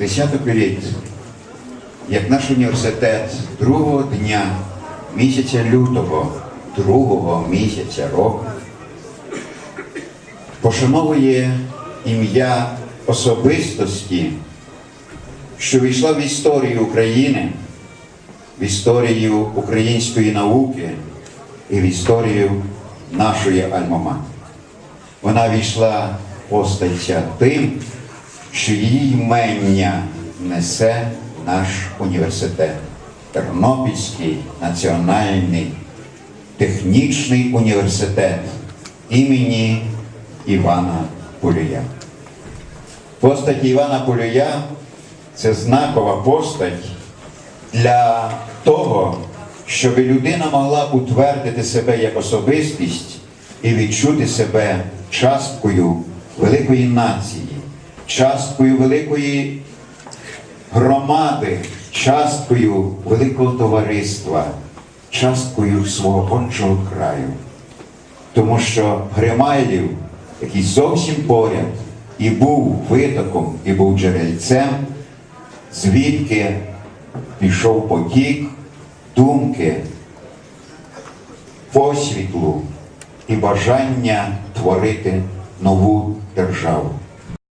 десяток-літ, як наш університет другого дня місяця лютого, другого місяця року пошановує ім'я особистості, що війшла в історію України, в історію української науки і в історію нашої Альма-Матер. Вона війшла постаття тим, що її імення несе наш університет, Тернопільський національний технічний університет імені Івана Полюя. Постать Івана Полюя це знакова постать для того, щоб людина могла утвердити себе як особистість і відчути себе часткою великої нації, часткою великої громади, часткою великого товариства, часткою свого отчого краю. Тому що Гримайлів, який зовсім поряд і був витоком, і був джерельцем, звідки пішов потік думки, посвітлу і бажання творити нову державу.